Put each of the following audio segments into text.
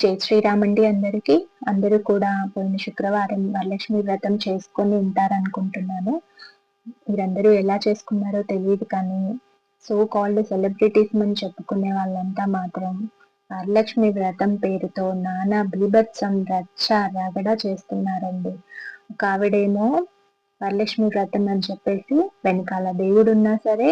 జై శ్రీరామండి అందరికీ. అందరికి అందరూ కూడా పోయిన శుక్రవారం వరలక్ష్మి వ్రతం చేసుకొని ఉంటారనుకుంటున్నాను. మీరందరూ ఎలా చేసుకున్నారో తెలియదు కానీ సో కాల్డ్ సెలబ్రిటీస్ అని చెప్పుకునే వాళ్ళంతా మాత్రం వరలక్ష్మి వ్రతం పేరుతో నానా బీభత్సం రచ్చ రగడ చేస్తున్నారండి. ఒక ఆవిడేమో వరలక్ష్మి వ్రతం అని చెప్పేసి వెనకాల దేవుడున్నా సరే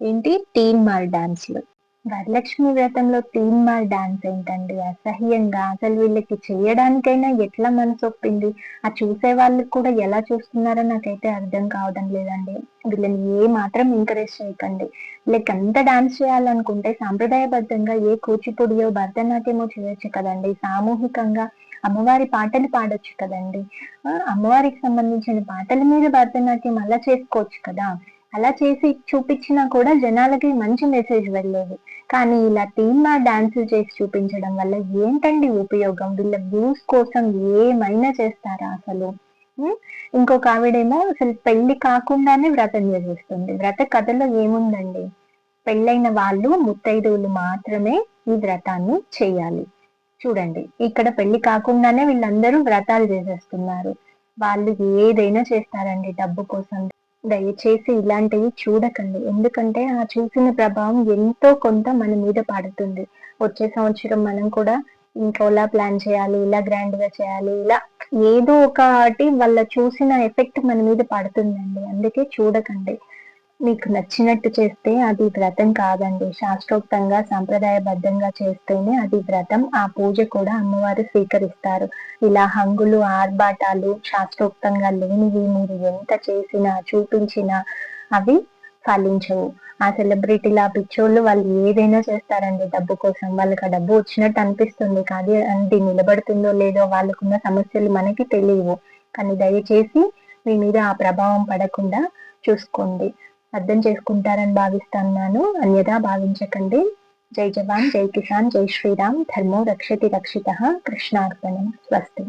ఏంటి? టీన్ మాల్ డాన్స్లు. వరలక్ష్మి వ్రతంలో థీమ్ మాల్ డాన్స్ ఏంటండి? అసహ్యంగా అసలు వీళ్ళకి చేయడానికైనా ఎట్లా మనసు ఒప్పింది? ఆ చూసే వాళ్ళకి కూడా ఎలా చూస్తున్నారో నాకైతే అర్థం కావడం లేదండి. వీళ్ళని ఏ మాత్రం ఎంకరేజ్ చేయకండి. వీళ్ళకి అంత డాన్స్ చేయాలనుకుంటే సాంప్రదాయబద్ధంగా ఏ కూచిపూడియో భరతనాట్యమో చేయొచ్చు కదండి. సామూహికంగా అమ్మవారి పాటలు పాడొచ్చు కదండి. అమ్మవారికి సంబంధించిన పాటల మీద భరతనాట్యం అలా చేసుకోవచ్చు కదా. అలా చేసి చూపించినా కూడా జనాలకి మంచి మెసేజ్ వెళ్ళేది. కానీ ఇలా టీమ్ డాన్సులు చేసి చూపించడం వల్ల ఏంటండి ఉపయోగం? వీళ్ళ వ్యూస్ కోసం ఏమైనా చేస్తారా అసలు? ఇంకొక ఆవిడేమో అసలు పెళ్ళి కాకుండానే వ్రతం చేసేస్తుంది. వ్రత కథలో ఏముందండి? పెళ్ళైన వాళ్ళు ముత్తైదువులు మాత్రమే ఈ వ్రతాన్ని చేయాలి. చూడండి ఇక్కడ పెళ్ళి కాకుండానే వీళ్ళందరూ వ్రతాలు చేసేస్తున్నారు. వాళ్ళు ఏదైనా చేస్తారండి డబ్బు కోసం. దయచేసి ఇలాంటివి చూడకండి. ఎందుకంటే ఆ చూసిన ప్రభావం ఎంతో కొంత మన మీద పడుతుంది. వచ్చే సంవత్సరం మనం కూడా ఇంకోలా ప్లాన్ చేయాలి ఇలా గ్రాండ్గా చేయాలి ఇలా ఏదో ఒకటి వాళ్ళ చూసిన ఎఫెక్ట్ మన మీద పడుతుందండి. అందుకే చూడకండి. మీకు నచ్చినట్టు చేస్తే అది వ్రతం కాదండి. శాస్త్రోక్తంగా సంప్రదాయబద్ధంగా చేస్తేనే అది వ్రతం. ఆ పూజ కూడా అమ్మవారు స్వీకరిస్తారు. ఇలా హంగులు ఆర్భాటాలు శాస్త్రోక్తంగా లేనివి మీరు ఎంత చేసినా చూపించినా అవి ఫలించవు. ఆ సెలబ్రిటీల పిచ్చోళ్ళు వాళ్ళు ఏదైనా చేస్తారండి డబ్బు కోసం. వాళ్ళకి ఆ డబ్బు వచ్చినట్టు అనిపిస్తుంది. కానీ అది నిలబడుతుందో లేదో వాళ్ళకున్న సమస్యలు మనకి తెలియవు. కానీ దయచేసి మీ మీద ఆ ప్రభావం పడకుండా చూసుకోండి. అర్థం చేసుకుంటారని భావిస్తున్నాను. అన్యదా భావించకండి. జై జవాన్ జై కిసాన్ జై శ్రీరామ్. ధర్మో రక్షతి రక్షిత. కృష్ణార్పణం. స్వస్తి.